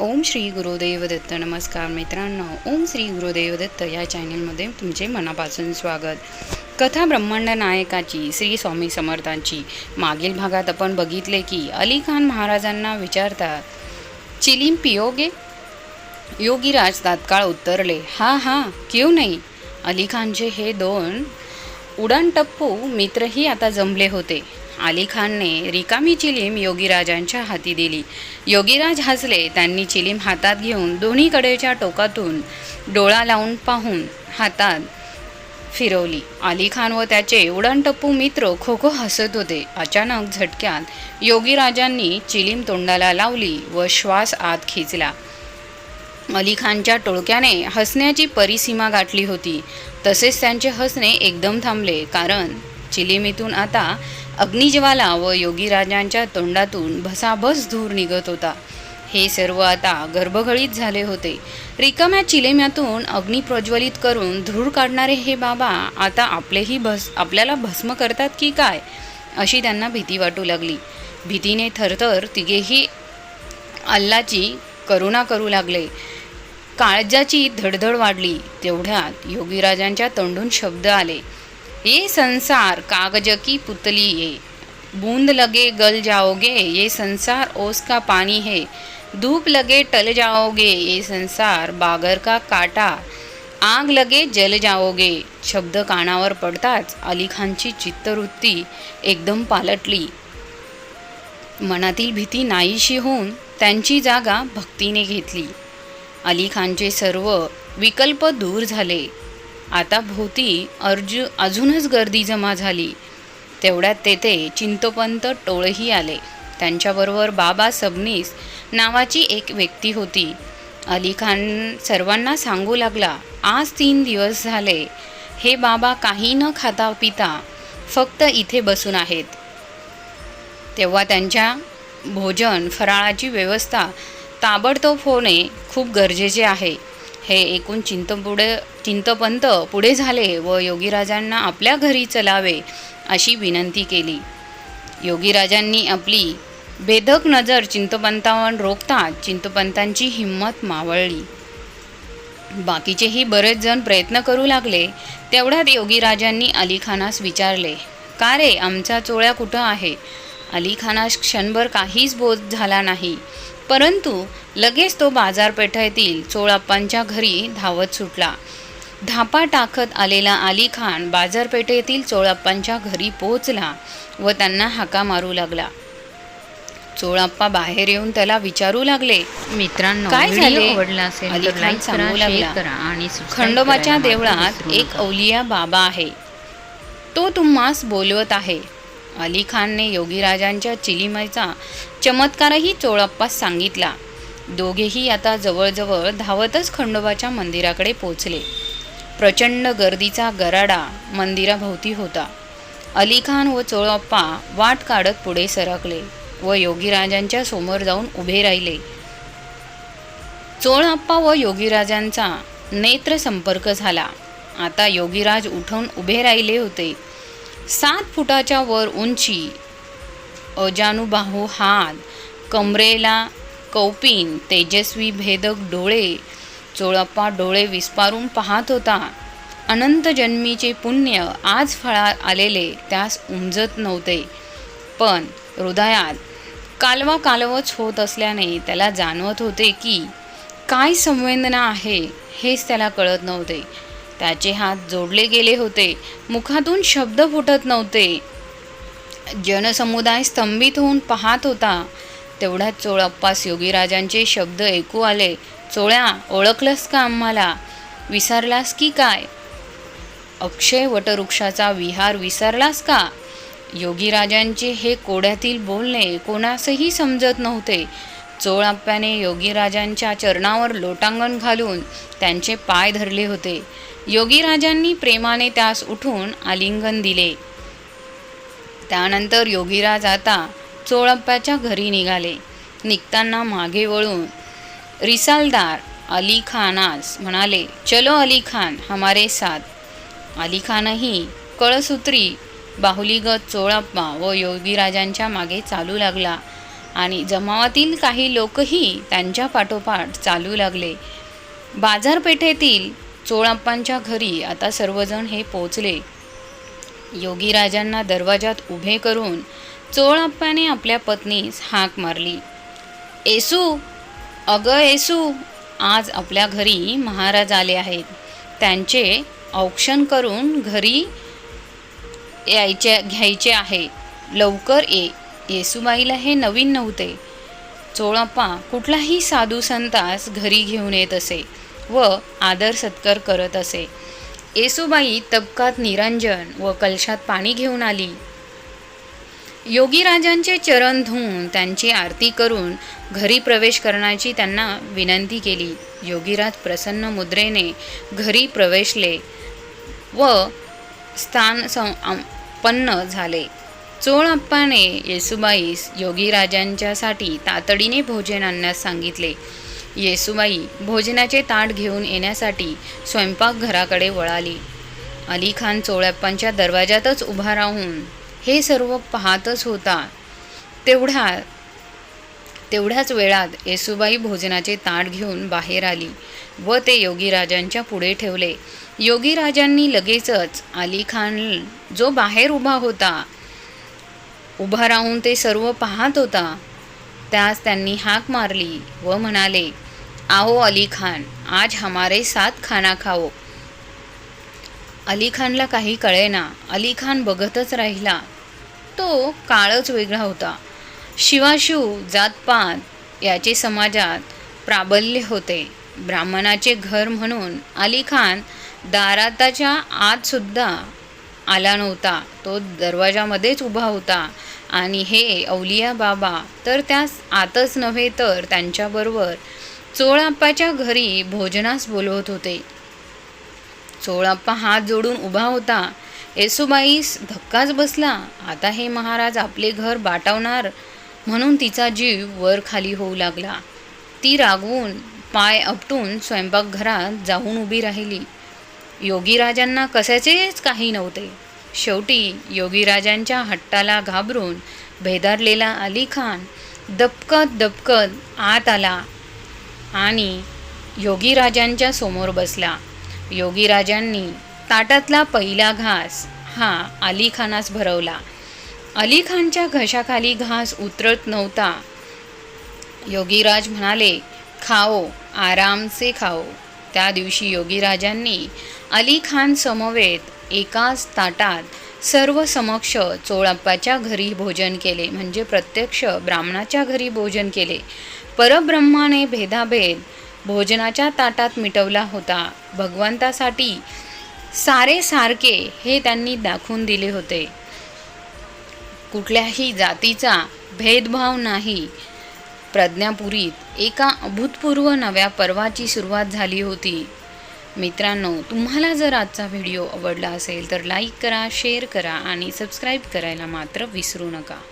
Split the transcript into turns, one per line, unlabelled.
ओम श्री गुरुदेव दत्त नमस्कार मित्रांनो. ओम श्री गुरुदेव दत्त या चॅनलमध्ये तुमचे मनापासून स्वागत. कथा ब्रह्मांड नायकाची श्री स्वामी समर्थांची मागील भागात आपण बघितले की अली खान महाराजांना विचारतात चिलीम पियोगे? योगीराज तात्काळ उत्तरले हा हा क्यों नाही? अली खानचे हे दोन उडाणटप्पू मित्रही आता जमले होते. अली खानने रिकामी चिलीम योगीराजांच्या हाती दिली. योगीराज हसले त्यांनी चिलीम हातात घेऊन दोन्हीकडेच्या टोकातून डोळा लावून पाहून हातात फिरवली. अली खान व त्याचे उडाणटप्पू मित्र खो खो हसत होते. अचानक झटक्यात योगीराजांनी चिलीम तोंडाला लावली व श्वास आत खिचला. अली खानच्या टोळक्याने हसण्याची परिसीमा गाठली होती. तसेच त्यांचे हसणे एकदम थांबले कारण चिलिमीतून आता अग्निज्वाला व योगीराजांच्या तोंडातून भसाभस धूर निघत होता. हे सर्व आता गर्भगळीत झाले होते. रिकाम्या चिलेम्यातून अग्नी प्रज्वलित करून धूर काढणारे हे बाबा आता आपलेही भस आपल्याला भस्म करतात की काय? अशी त्यांना भीती वाटू लागली. भीतीने थरथर तिघेही अल्लाची करुणा करू लागले. काळजाची धडधड वाढली. तेवढ्यात योगीराजांच्या तोंडून शब्द आले. ये संसार कागज की पुतली ये बूंद लगे गल जाओगे ये संसार ओस का पानी है। धूप लगे टल जाओगे ये संसार बागर का काटा। आग लगे जल जाओगे शब्द कानावर पडताच अली खानची चित्तवृत्ती एकदम पालटली। मनातील भीती नाहीशी होऊन त्यांची जागा भक्तीने घेतली। अली खानचे सर्व विकल्प दूर झाले। आता भोवती अर्जु अजूनच गर्दी जमा झाली. तेवढ्यात तेथे चिंतोपंत टोळही आले. त्यांच्याबरोबर बाबा सबनीस नावाची एक व्यक्ती होती. अली खान सर्वांना सांगू लागला आज तीन दिवस झाले. हे बाबा काही न खाता पिता फक्त इथे बसून आहेत. तेव्हा त्यांच्या भोजन फराळाची व्यवस्था ताबडतोब होणे खूप गरजेचे आहे. हे एकूण चिंतपुढे चिंतपंत पुढे झाले व योगीराजांना आपल्या घरी चलावे अशी विनंती केली. योगीराजांनी आपली भेदक नजर चिंतपंतावर रोखताच चिंतपंतांची हिंमत मावळली. बाकीचेही बरेच जण प्रयत्न करू लागले तेवढ्यात योगीराजांनी अलीखानास विचारले का रे आमचा चोळ्या कुठं आहे अलीखानास क्षणभर काहीच बोध झाला नाही. परंतु लगेच तो बाजारपेठेतील चोळाप्पांच्या घरी धावत सुटला धापा टाकत आलेला अली खान बाजारपेठेतील चोळाप्पांच्या घरी पोहोचला व त्यांना हाका मारू लागला चोळाप्पा बाहेर येऊन त्याला विचारू लागले
मित्रांनो
काय झाले? अली खान सांगू लागला.
आणि
खंडोबाच्या देवळात एक. अवलिया बाबा आहे तो तुम्हास बोलवत आहे अली खानने योगीराजांच्या चिलीमयचा चमत्कारही चोळप्पास सांगितला. दोघेही आता जवळजवळ धावतच खंडोबाच्या मंदिराकडे पोचले प्रचंड गर्दीचा गराडा मंदिराभोवती होता. अली खान व चोळप्पा वाट काढत पुढे सरकले व योगीराजांच्या समोर जाऊन उभे राहिले. चोळप्पा व योगीराजांचा नेत्र संपर्क झाला. आता योगीराज उठून उभे राहिले होते. सात फुटाच्या वर उंची अजानुबाहू हात कमरेला कौपिन तेजस्वी भेदक डोळे चोळप्पा डोळे विस्पारून पाहत होता. अनंत जन्मीचे पुण्य आज फळा आलेले त्यास उमजत नव्हते. पण हृदयात कालवा कालवच होत असल्याने त्याला जाणवत होते की काय संवेदना आहे हेच त्याला कळत नव्हते. त्याचे हात जोडले गेले होते. मुखातून शब्द फुटत नव्हते. जनसमुदाय स्तंभित होऊन पाहत होता. तेवढ्यात चोळप्पास योगीराजांचे शब्द ऐकू आले. चोळ्या ओळखलंस का आम्हाला? विसरलास की काय? अक्षय वटवृक्षाचा विहार विसरलास का? योगीराजांचे हे कोड्यातील बोलणे कोणासही समजत नव्हते. चोळाप्प्याने योगीराजांच्या चरणावर लोटांगण घालून त्यांचे पाय धरले होते. योगीराजांनी प्रेमाने त्यास उठून आलिंगन दिले. त्यानंतर योगीराज आता चोळप्प्याच्या घरी निघाले. निघताना मागे वळून रिसालदार अली खानास म्हणाले चलो अली खान हमारे साथ. अली खानही कळसूत्री बाहुलीगत चोळाप्पा व योगीराजांच्या मागे चालू लागला. आणि जमावातील काही लोकही त्यांच्या पाठोपाठ चालू लागले. बाजारपेठेतील चोळाप्पांच्या घरी आता सर्वजण हे पोचले योगीराजांना दरवाजात उभे करून चोळाप्पाने आपल्या पत्नीस हाक मारली. येसू अगं येसू आज आपल्या घरी महाराज आले आहेत. त्यांचे औक्षण करून घरी यायचे घ्यायचे आहे. लवकर ये. येसूबाईला हे नवीन नव्हते. चोळप्पा कुठलाही साधू संतास घरी घेऊन येत असे व आदर सत्कार करत असे. येसूबाई तबकात निरंजन व कलशात पाणी घेऊन आली. योगीराजांचे चरण धुवून त्यांची आरती करून घरी प्रवेश करण्याची त्यांना विनंती केली. योगीराज प्रसन्न मुद्रेने घरी प्रवेशले व स्थान संपन्न झाले. चोळप्पाने येसुबाईस योगीराजांच्यासाठी तातडीने भोजन आणण्यास सांगितले. येसुबाई भोजनाचे ताट घेऊन येण्यासाठी स्वयंपाकघराकडे वळाली. अली खान चोळप्पांच्या दरवाजातच उभा राहून हे सर्व पाहतच होता. तेवढ्या तेवढ्याच वेळात येसुबाई भोजनाचे ताट घेऊन बाहेर आली व ते योगीराजांच्या पुढे ठेवले. योगीराजांनी लगेचच अली खान जो बाहेर उभा होता उभा राहून ते सर्व पाहत होता. त्यास त्यांनी हाक मारली व म्हणाले आओ अली खान आज हमारे साथ खाना खाओ. अली खानला काही कळेना. अली खान बघतच राहिला. तो काळच वेगळा होता. शिवाशिव जातपात याचे समाजात प्राबल्य होते. ब्राह्मणाचे घर म्हणून अली खान दाराताच्या आतसुद्धा आला नव्हता. तो दरवाजामध्येच उभा होता. आणि हे अवलिया बाबा तर त्यास आतच नव्हे तर त्यांच्याबरोबर चोळाप्पाच्या घरी भोजनास बोलवत होते. चोळाप्पा हात जोडून उभा होता. येसुबाईस धक्काच बसला. आता हे महाराज आपले घर बाटवणार म्हणून तिचा जीव वर खाली होऊ लागला. ती रागवून पाय आपटून स्वयंपाकघरात जाऊन उभी राहिली. योगीराजांना कशाचेच काही नव्हते. शेवटी योगीराजांच्या हट्टाला घाबरून भेदारलेला अली खान दबकत दबकत आत आला आणि योगीराजांच्या समोर बसला. योगीराजांनी ताटातला पहिला घास हा अली खानास भरवला. अली खानच्या घशाखाली घास उतरत नव्हता. योगीराज म्हणाले खाओ आरामसे खाओ. त्या दिवशी योगीराजांनी अली खान समवेत एकाच ताटात सर्व समक्ष चोळप्पाच्या घरी भोजन केले. म्हणजे प्रत्यक्ष ब्राह्मणाच्या घरी भोजन केले. परब्रह्माने भेदाभेद भोजनाच्या ताटात मिटवला होता. भगवंतासाठी सारे सारखे हे त्यांनी दाखवून दिले होते. कुठल्याही जातीचा भेदभाव नाही. प्रज्ञापुरीत एका अभूतपूर्व नव्या पर्वाची सुरुवात झाली होती. मित्रांनो तुम्हाला जर आजचा व्हिडिओ आवडला असेल तर लाईक करा शेअर करा आणि सबस्क्राईब करायला मात्र विसरू नका.